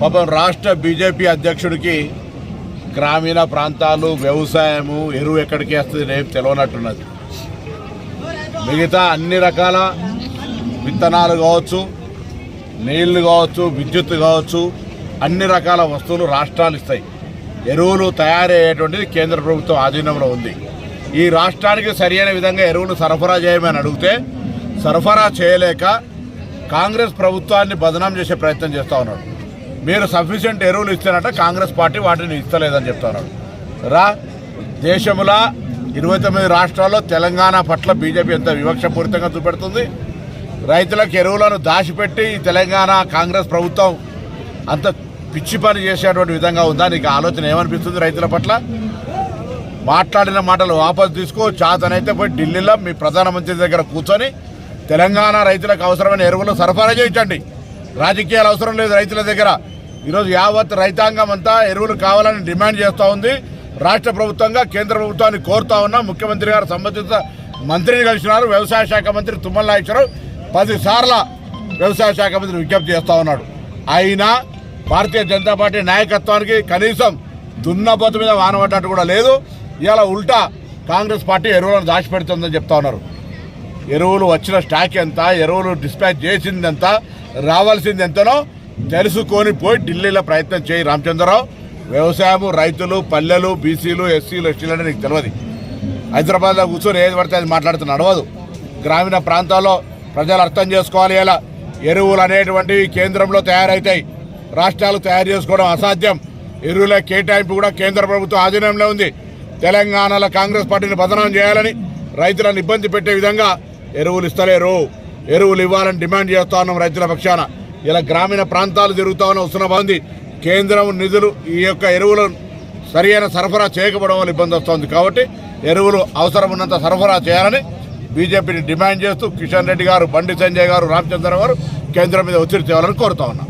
పాపం రాష్ట్ర బీజేపీ అధ్యక్షుడికి గ్రామీణ ప్రాంతాలు వ్యవసాయము ఎరువు ఎక్కడికి వస్తుంది రేపు తెలియనట్టున్నది మిగతా అన్ని రకాల విత్తనాలు కావచ్చు నీళ్ళు కావచ్చు విద్యుత్ కావచ్చు అన్ని రకాల వస్తువులు రాష్ట్రాలు ఇస్తాయి. ఎరువులు తయారయ్యేటువంటిది కేంద్ర ప్రభుత్వం ఆధీనంలో ఉంది. ఈ రాష్ట్రానికి సరియైన విధంగా ఎరువులు సరఫరా చేయమని అడిగితే సరఫరా చేయలేక కాంగ్రెస్ ప్రభుత్వాన్ని బదనాం చేసే ప్రయత్నం చేస్తూ ఉన్నాడు. మీరు సఫిషియెంట్ ఎరువులు ఇస్తారట కాంగ్రెస్ పార్టీ వాటిని ఇస్తలేదని చెప్తున్నాడు రా దేశంలో ఇరవై తొమ్మిది రాష్ట్రాల్లో తెలంగాణ పట్ల బీజేపీ ఎంత వివక్షపూరితంగా చూపెడుతుంది? రైతులకు ఎరువులను దాచిపెట్టి తెలంగాణ కాంగ్రెస్ ప్రభుత్వం అంత పిచ్చి పని చేసేటువంటి విధంగా ఉందా? నీకు ఆలోచన ఏమనిపిస్తుంది రైతుల పట్ల? మాట్లాడిన మాటలు వాపసు తీసుకో చాతనైతే పోయి ఢిల్లీలో మీ ప్రధానమంత్రి దగ్గర కూర్చొని తెలంగాణ రైతులకు అవసరమైన ఎరువులు సరఫరా చేయించండి. రాజకీయాలు అవసరం లేదు రైతుల దగ్గర. ఈరోజు యావత్ రైతాంగం అంతా ఎరువులు కావాలని డిమాండ్ చేస్తూ ఉంది. రాష్ట్ర ప్రభుత్వంగా కేంద్ర ప్రభుత్వాన్ని కోరుతా ఉన్నా ముఖ్యమంత్రి గారు సంబంధిత మంత్రిని కలిసినారు. వ్యవసాయ శాఖ మంత్రి తుమ్మల నాగేశ్వరరావు పదిసార్ల వ్యవసాయ శాఖ మంత్రి విజ్ఞప్తి చేస్తూ ఉన్నాడు. అయినా భారతీయ జనతా పార్టీ నాయకత్వానికి కనీసం దున్నపోతు మీద వానబడ్డట్టు కూడా లేదు. ఇలా ఉల్టా కాంగ్రెస్ పార్టీ ఎరువులను దాచిపెడుతుందని చెప్తా ఉన్నారు. ఎరువులు వచ్చిన స్టాక్ ఎంత ఎరువులు డిస్పాచ్ చేసింది ఎంత రావాల్సింది ఎంతనో తెలుసుకొని పోయి ఢిల్లీలో ప్రయత్నం చేయి రామచంద్రరావు. వ్యవసాయము రైతులు పల్లెలు బీసీలు ఎస్సీలు ఎస్టీలు అంటే నీకు తెలియదు హైదరాబాద్లో కూర్చొని ఏది పడితే అది మాట్లాడుతూ నడవదు. గ్రామీణ ప్రాంతాల్లో ప్రజలు అర్థం చేసుకోవాలి ఎలా? ఎరువులు అనేటువంటివి కేంద్రంలో తయారవుతాయి రాష్ట్రాలు తయారు చేసుకోవడం అసాధ్యం. ఎరువుల కేటాయింపు కూడా కేంద్ర ప్రభుత్వం ఆధీనంలో ఉంది. తెలంగాణలో కాంగ్రెస్ పార్టీని బదనాం చేయాలని రైతులను ఇబ్బంది పెట్టే విధంగా ఎరువులు ఇస్తలేరు. ఎరువులు ఇవ్వాలని డిమాండ్ చేస్తా ఉన్నాం రైతుల పక్షాన. ఇలా గ్రామీణ ప్రాంతాలు తిరుగుతా ఉన్న వస్తున్న బాగుంది కేంద్రం నిధులు ఈ యొక్క ఎరువులను సరియైన సరఫరా చేయకపోవడం వల్ల ఇబ్బంది వస్తుంది. కాబట్టి ఎరువులు అవసరం ఉన్నంత సరఫరా చేయాలని బీజేపీని డిమాండ్ చేస్తూ కిషన్ రెడ్డి గారు బండి సంజయ్ గారు రామచంద్ర గారు కేంద్రం మీద ఒత్తిడి తేవాలని కోరుతా ఉన్నాం.